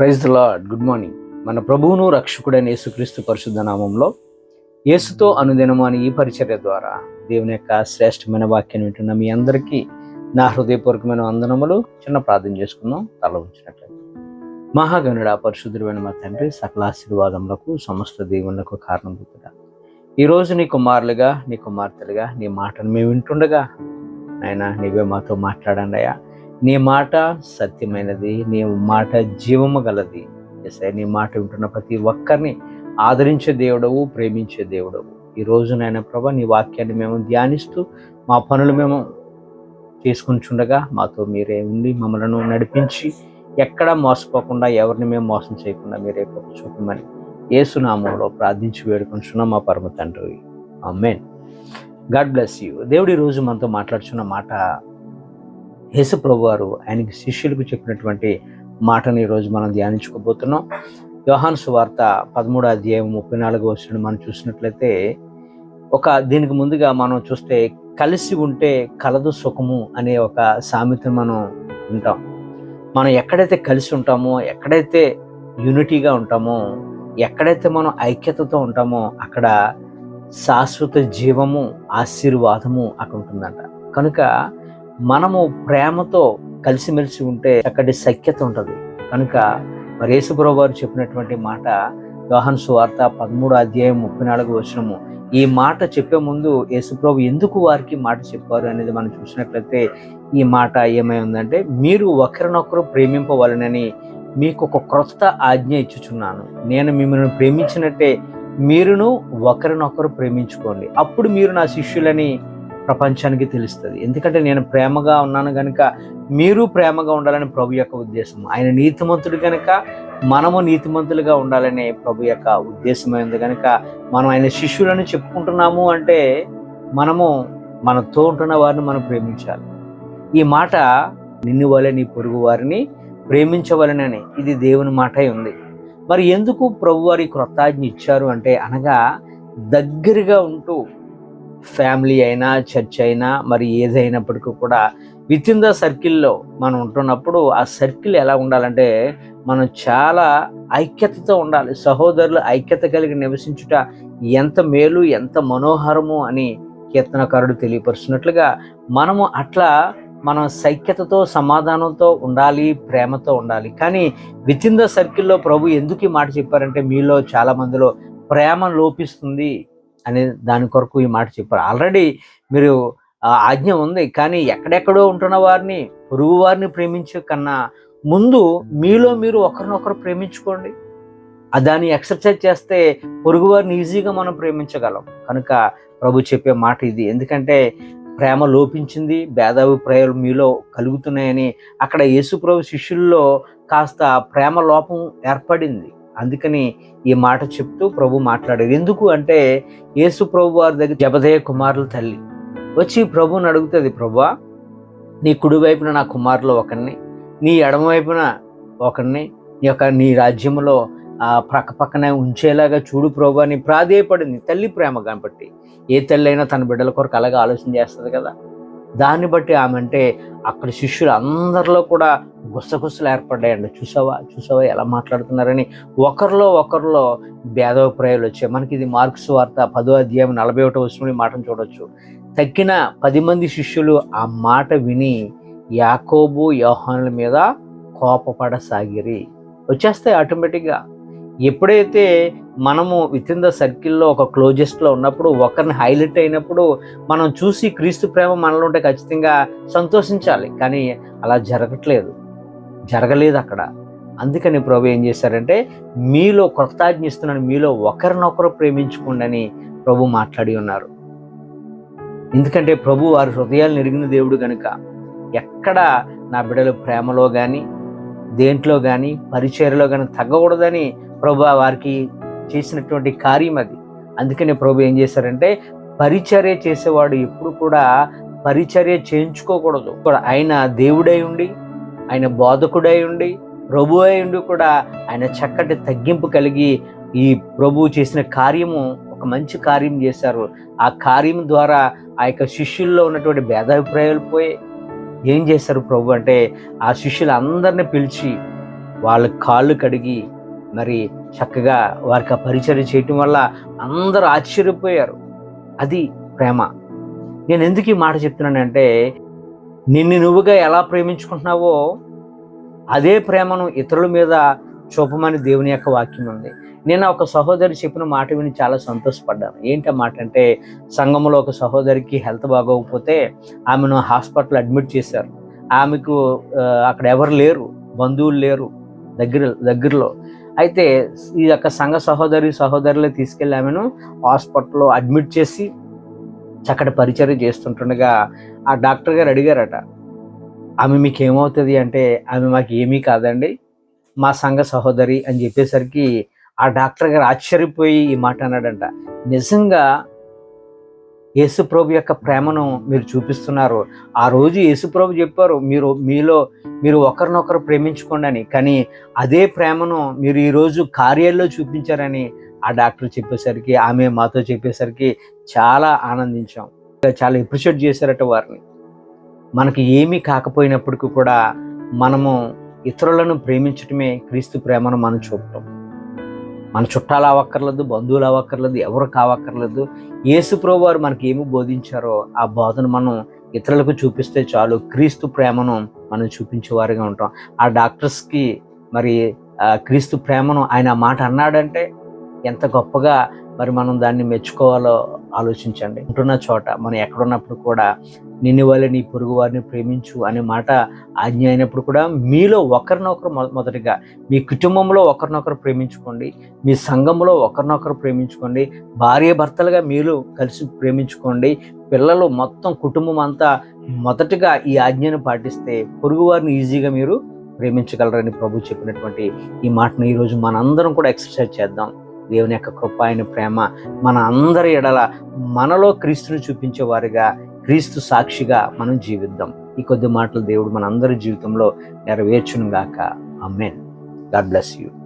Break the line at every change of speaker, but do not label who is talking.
Praise the lord good morning మన ప్రభువును రక్షకుడైన యేసుక్రీస్తు పరిశుద్ధ నామంలో యేసుతో అనుదినము అని ఈ పరిచర్య ద్వారా దేవుని యొక్క శ్రేష్టమైన వాక్యం వింటున్న మీ అందరికీ నా హృదయపూర్వకమైన వందనములు. చిన్న ప్రార్థన చేసుకుందాం. తల ఉంచినట్లయితే మహాగణుడ పరిశుద్ధుడైన మా తండ్రి సకల ఆశీర్వాదములకు సమస్త దేవుళ్ళకు కారణభూతుడా ఈరోజు నీ కుమారులుగా నీ కుమార్తెలుగా నీ మాటను మేము వింటుండగా ఆయన నీవే మాతో మాట్లాడండి అయ్యా. నీ మాట సత్యమైనది నీ మాట జీవము గలది. ఎస్ఐ నీ మాట వింటున్న ప్రతి ఒక్కరిని ఆదరించే దేవుడవు ప్రేమించే దేవుడవు. ఈ రోజు నాయన ప్రభా నీ వాక్యాన్ని మేము ధ్యానిస్తూ మా పనులు మేము చేసుకుంటుండగా మాతో మీరే ఉండి మమ్మలను నడిపించి ఎక్కడా మోసపోకుండా ఎవరిని మేము మోసం చేయకుండా మీరే గొప్ప చూపమని ఏసునామంలో ప్రార్థించి వేడుకుంటున్నాం మా పరమ తండ్రి. Amen God bless you. దేవుడు రోజు మనతో మాట్లాడుచున్న మాట యేసుప్రభు వారు ఆయనకి శిష్యులకు చెప్పినటువంటి మాటను ఈరోజు మనం ధ్యానించుకోబోతున్నాం. యోహాను సువార్త పదమూడో అధ్యాయం ముప్పై నాలుగు వచ్చిన మనం చూసినట్లయితే ఒక దీనికి ముందుగా మనం చూస్తే కలిసి ఉంటే కలదు సుఖము అనే ఒక సామెతను మనం ఉంటాం మనం ఎక్కడైతే కలిసి ఉంటామో ఎక్కడైతే యూనిటీగా ఉంటామో ఎక్కడైతే మనం ఐక్యతతో ఉంటామో అక్కడ శాశ్వత జీవము ఆశీర్వాదము అక్కడ ఉంటుందంట. కనుక మనము ప్రేమతో కలిసిమెలిసి ఉంటే అక్కడి సఖ్యత ఉంటుంది. కనుక మరి యేసుప్రభు వారు చెప్పినటువంటి మాట యోహన్ సువార్త పదమూడు అధ్యాయం ముప్పై నాలుగు వచనము. ఈ మాట చెప్పే ముందు యేసుప్రభు ఎందుకు వారికి మాట చెప్పారు అనేది మనం చూసినట్లయితే ఈ మాట ఏమై ఉందంటే మీరు ఒకరినొకరు ప్రేమింపవాలనని మీకు ఒక క్రొత్త ఆజ్ఞ ఇచ్చుచున్నాను. నేను మిమ్మల్ని ప్రేమించినట్టే మీరును ఒకరినొకరు ప్రేమించుకోండి. అప్పుడు మీరు నా శిష్యులని ప్రపంచానికి తెలుస్తుంది. ఎందుకంటే నేను ప్రేమగా ఉన్నాను కనుక మీరు ప్రేమగా ఉండాలని ప్రభు యొక్క ఉద్దేశం ఆయన నీతిమంతుడు కనుక మనము నీతిమంతులుగా ఉండాలనే ప్రభు యొక్క ఉద్దేశమైంది కనుక మనం ఆయన శిష్యులను చెప్పుకుంటున్నాము అంటే మనము మనతో ఉంటున్న వారిని మనం ప్రేమించాలి. ఈ మాట నిన్ను వలె నీ పొరుగు వారిని ప్రేమించవలనని ఇది దేవుని మాట ఉంది. మరి ఎందుకు ప్రభు వారి క్రొత్తాజ్ఞ ఇచ్చారు అంటే అనగా దగ్గరగా ఉంటూ ఫ్యామిలీ అయినా చర్చ్ అయినా మరి ఏదైనప్పటికీ కూడా విత్ ఇన్ ద సర్కిల్లో మనం ఉంటున్నప్పుడు ఆ సర్కిల్ ఎలా ఉండాలంటే మనం చాలా ఐక్యతతో ఉండాలి. సహోదరులు ఐక్యత కలిగి నివసించుట ఎంత మేలు ఎంత మనోహరము అని కీర్తనకారుడు తెలియపరుస్తున్నట్లుగా మనము అట్లా మనం సైక్యతతో సమాధానంతో ఉండాలి ప్రేమతో ఉండాలి. కానీ విత్ ఇన్ ద సర్కిల్లో ప్రభు ఎందుకు ఈ మాట చెప్పారంటే మీలో చాలామందిలో ప్రేమ లోపిస్తుంది. అనే దాని కొరకు ఈ మాట చెప్పారు. ఆల్రెడీ మీరు ఆజ్ఞ ఉంది కానీ ఎక్కడెక్కడో ఉంటున్న వారిని పొరుగు వారిని ప్రేమించే కన్నా ముందు మీలో మీరు ఒకరినొకరు ప్రేమించుకోండి. దాన్ని ఎక్సర్సైజ్ చేస్తే పొరుగు వారిని ఈజీగా మనం ప్రేమించగలం. కనుక ప్రభు చెప్పే మాట ఇది. ఎందుకంటే ప్రేమ లోపించింది భేదాభిప్రాయాలు మీలో కలుగుతున్నాయని అక్కడ యేసుప్రభు శిష్యుల్లో కాస్త ప్రేమ లోపం ఏర్పడింది. అందుకని ఈ మాట చెప్తూ ప్రభు మాట్లాడేది ఎందుకు అంటే యేసు ప్రభు వారి దగ్గర జబదయ కుమారుల తల్లి వచ్చి ప్రభుని అడుగుతుంది ప్రభా నీ కుడి వైపున నా కుమారులు ఒకరిని నీ ఎడమ వైపున ఒకరిని నీ యొక్క నీ రాజ్యంలో ప్రక్కపక్కనే ఉంచేలాగా చూడు ప్రభు అని ప్రాధేయపడింది తల్లి ప్రేమ కాబట్టి ఏ తల్లి అయినా తన బిడ్డల కొరకు అలాగే ఆలోచన చేస్తుంది కదా. దాన్ని బట్టి ఆమె అంటే అక్కడ శిష్యులు అందరిలో కూడా గుసగుసలు ఏర్పడ్డాయండి. చూసావా? చూసావా ఎలా మాట్లాడుతున్నారని? ఒకరిలో ఒకరిలో భేదభిప్రాయాలు వచ్చాయి. మనకి ఇది మార్క్స్ వార్త పదో అధ్యాయం నలభై ఒకటో వచ్చిన మాటను చూడొచ్చు. తగ్గిన పది మంది శిష్యులు ఆ మాట విని యాకోబు యోహానుల మీద కోపపడసాగిరి. వచ్చేస్తాయి ఆటోమేటిక్గా. ఎప్పుడైతే మనము విత్ ఇన్ ద సర్కిల్లో ఒక క్లోజెస్ట్లో ఉన్నప్పుడు ఒకరిని హైలైట్ అయినప్పుడు మనం చూసి క్రీస్తు ప్రేమ మనలో ఉంటే ఖచ్చితంగా సంతోషించాలి. కానీ అలా జరగట్లేదు. జరగలేదు అక్కడ. అందుకని ప్రభు ఏం చేశారంటే మీలో కృతజ్ఞిస్తున్నాను మీలో ఒకరినొకరు ప్రేమించుకోండి అని ప్రభు మాట్లాడి ఉన్నారు. ఎందుకంటే ప్రభు వారి హృదయాలు నెరిగిన దేవుడు కనుక ఎక్కడ నా బిడ్డలు ప్రేమలో కానీ దేంట్లో కానీ పరిచయలో కానీ తగ్గకూడదని ప్రభు వారికి చేసినటువంటి కార్యం అది. అందుకనే ప్రభు ఏం చేశారంటే పరిచర్య చేసేవాడు ఎప్పుడు కూడా పరిచర్య చేయించుకోకూడదు. కూడా ఆయన దేవుడై ఉండి ఆయన బోధకుడై ఉండి ప్రభు అయి ఉండి కూడా ఆయన చక్కటి తగ్గింపు కలిగి ఈ ప్రభు చేసిన కార్యము ఒక మంచి కార్యం చేశారు. ఆ కార్యం ద్వారా ఆ యొక్క శిష్యుల్లో ఉన్నటువంటి భేదాభిప్రాయాలు పోయి ఏం చేశారు ప్రభు అంటే ఆ శిష్యులందరిని పిలిచి వాళ్ళ కాళ్ళు కడిగి మరి చక్కగా వారికి ఆ పరిచయం చేయటం వల్ల అందరూ ఆశ్చర్యపోయారు. అది ప్రేమ. నేను ఎందుకు ఈ మాట చెప్తున్నానంటే నిన్ను నువ్వుగా ఎలా ప్రేమించుకుంటున్నావో అదే ప్రేమను ఇతరుల మీద చూపమని దేవుని యొక్క వాక్యం ఉంది. నేను ఒక సహోదరి చెప్పిన మాట విని చాలా సంతోషపడ్డాను. ఏంటి మాట అంటే సంఘంలో ఒక సహోదరికి హెల్త్ బాగోకపోతే ఆమెను హాస్పిటల్ అడ్మిట్ చేశారు. ఆమెకు అక్కడ ఎవరు లేరు బంధువులు లేరు దగ్గర దగ్గరలో. అయితే ఈ యొక్క సంఘ సహోదరి సహోదరులే తీసుకెళ్ళి ఆమెను హాస్పిటల్లో అడ్మిట్ చేసి చక్కటి పరిచర్య చేస్తుంటుండగా ఆ డాక్టర్ గారు అడిగారట ఆమె మీకు ఏమవుతుంది అంటే ఆమె మాకు ఏమీ కాదండి మా సంఘ సహోదరి అని చెప్పేసరికి ఆ డాక్టర్ గారు ఆశ్చర్యపోయి ఈ మాట అన్నాడంట. నిజంగా యేసుప్రభు యొక్క ప్రేమను మీరు చూపిస్తున్నారు. ఆ రోజు యేసుప్రభు చెప్పారు మీరు మీలో మీరు ఒకరినొకరు ప్రేమించుకోండి అని. కానీ అదే ప్రేమను మీరు ఈరోజు కార్యాల్లో చూపించారని ఆ డాక్టర్ చెప్పేసరికి ఆమె మాతో చెప్పేసరికి చాలా ఆనందించాం. చాలా ఎప్రిషియేట్ చేశారట వారిని. మనకి ఏమీ కాకపోయినప్పటికీ కూడా మనము ఇతరులను ప్రేమించటమే క్రీస్తు ప్రేమను మనం చూపటం మన చుట్టాలు అవ్వక్కర్లేదు బంధువులు అవ్వక్కర్లేదు ఎవరు కావక్కర్లేదు యేసు వారు మనకి ఏమి బోధించారో ఆ బోధన మనం ఇతరులకు చూపిస్తే చాలు. క్రీస్తు ప్రేమను మనం చూపించేవారిగా ఉంటాం. ఆ డాక్టర్స్కి మరి క్రీస్తు ప్రేమను ఆయన మాట అన్నాడంటే ఎంత గొప్పగా మరి మనం దాన్ని మెచ్చుకోవాలో ఆలోచించండి. ఉంటున్న చోట మనం ఎక్కడున్నప్పుడు కూడా నిన్ను వల్ల నీ పొరుగు వారిని ప్రేమించు అనే మాట ఆజ్ఞ అయినప్పుడు కూడా మీలో ఒకరినొకరు మొదటిగా మీ కుటుంబంలో ఒకరినొకరు ప్రేమించుకోండి. మీ సంఘంలో ఒకరినొకరు ప్రేమించుకోండి. భార్య భర్తలుగా మీరు కలిసి ప్రేమించుకోండి. పిల్లలు మొత్తం కుటుంబం అంతా మొదటగా ఈ ఆజ్ఞను పాటిస్తే పొరుగు వారిని ఈజీగా మీరు ప్రేమించగలరని ప్రభు చెప్పినటువంటి ఈ మాటను ఈరోజు మనందరం కూడా ఎక్సర్సైజ్ చేద్దాం. దేవుని యొక్క కృప ఆయన ప్రేమ మన అందరి ఎడల మనలో క్రీస్తుని చూపించే వారిగా క్రీస్తు సాక్షిగా మనం జీవిద్దాం. ఈ కొద్ది మాటలు దేవుడు మన అందరి జీవితంలో నెరవేర్చునుగాక. Amen God bless you.